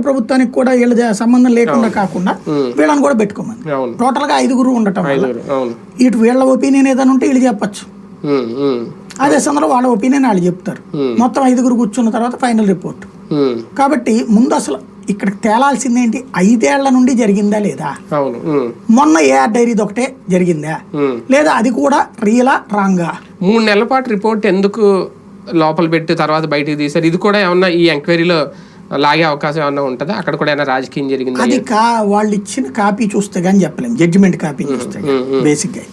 రాష్ట్ర ప్రభుత్వానికి కూడా వీళ్ళ సంబంధం లేకుండా కాకుండా వీళ్ళని కూడా పెట్టుకోమని. టోటల్గా ఐదుగురు ఉండటం వల్ల. ఇటు వీళ్ళ ఒపీనియన్ ఏదైనా ఉంటే వీళ్ళు చెప్పచ్చు. అదే సందర్భంలో వాళ్ళ ఒపీనియన్ వాళ్ళు చెప్తారు. మొత్తం ఐదుగురు కూర్చున్న తర్వాత ఫైనల్ రిపోర్ట్. కాబట్టి ముందు అసలు ఇక్కడికి తేలాల్సింది ఏంటి? ఐదేళ్ళ నుండి జరిగిందా లేదా? మొన్న ఏఆర్ డైరీది ఒకటే జరిగిందా. లేదా అది కూడా రియలా రాంగా? మూడు నెలల పాటు రిపోర్ట్ ఎందుకు లోపల పెట్టి తర్వాత బయటికి తీశారు? ఇది కూడా ఏమన్నా ఈ ఎంక్వైరీలో లాగే అవకాశం ఏమన్నా ఉంటుందా? అక్కడ కూడా ఏమైనా రాజకీయం జరిగిందా? అది కా వాళ్ళు ఇచ్చిన కాపీ చూస్తే కానీ చెప్పలేం. జడ్జిమెంట్ కాపీ చూస్తే బేసిక్గా.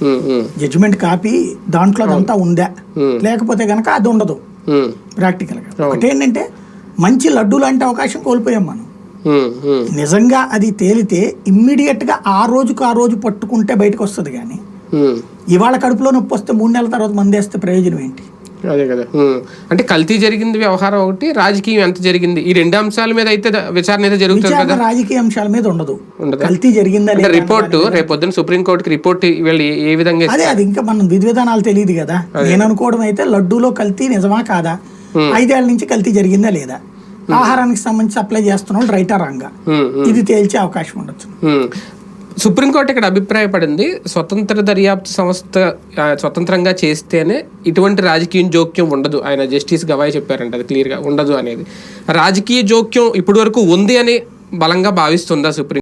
జడ్జిమెంట్ కాపీ దాంట్లో అదంతా ఉందా? లేకపోతే గనక అది ఉండదు. ప్రాక్టికల్గా ఒకటేంటంటే మంచి లడ్డు లాంటి అవకాశం కోల్పోయాం మనం. నిజంగా అది తేలితే ఇమ్మీడియట్గా ఆ రోజుకు ఆ రోజు పట్టుకుంటే బయటకు వస్తుంది కానీ. ఇవాళ కడుపులో నొప్పి వస్తే మూడు నెలల తర్వాత మందేస్తే ప్రయోజనం ఏంటి? అదే కదా. అంటే కల్తీ జరిగింది వ్యవహారం ఒకటి రాజకీయం ఎంత జరిగింది? ఈ రెండు అంశాల మీద అయితే విచారణ అయితే జరుగుతుంది కదా? రాజకీయ అంశాల మీద ఉండదు? కల్తీ జరిగిందా రిపోర్టు రేపు పొద్దున సుప్రీంకోర్టుకి రిపోర్ట్ వీళ్ళు ఏ- విధంగా? అదే అది ఇంకా మనం విధి విధానాలు తెలియదు కదా. నేను అనుకోవడం అయితే లడ్డూలో కల్తీ నిజమా కాదా? ఐదేళ్ళ నుంచి కల్తీ జరిగిందా లేదా? ఆహారానికి సంబంధించి సప్లై చేస్తున్న వాళ్ళు రైటా రాంగా. ఇది తేల్చే అవకాశం ఉండొచ్చు. సుప్రీంకోర్టు ఇక్కడ అభిప్రాయపడింది స్వతంత్ర దర్యాప్తు సంస్థ స్వతంత్రంగా చేస్తేనే ఇటువంటి రాజకీయ జోక్యం ఉండదు. ఆయన జస్టిస్ గవాయ్ చెప్పారంట అది క్లియర్గా ఉండదు అనేది. రాజకీయ జోక్యం ఇప్పటి వరకు ఉంది అని బలంగా భావిస్తుందా సుప్రీం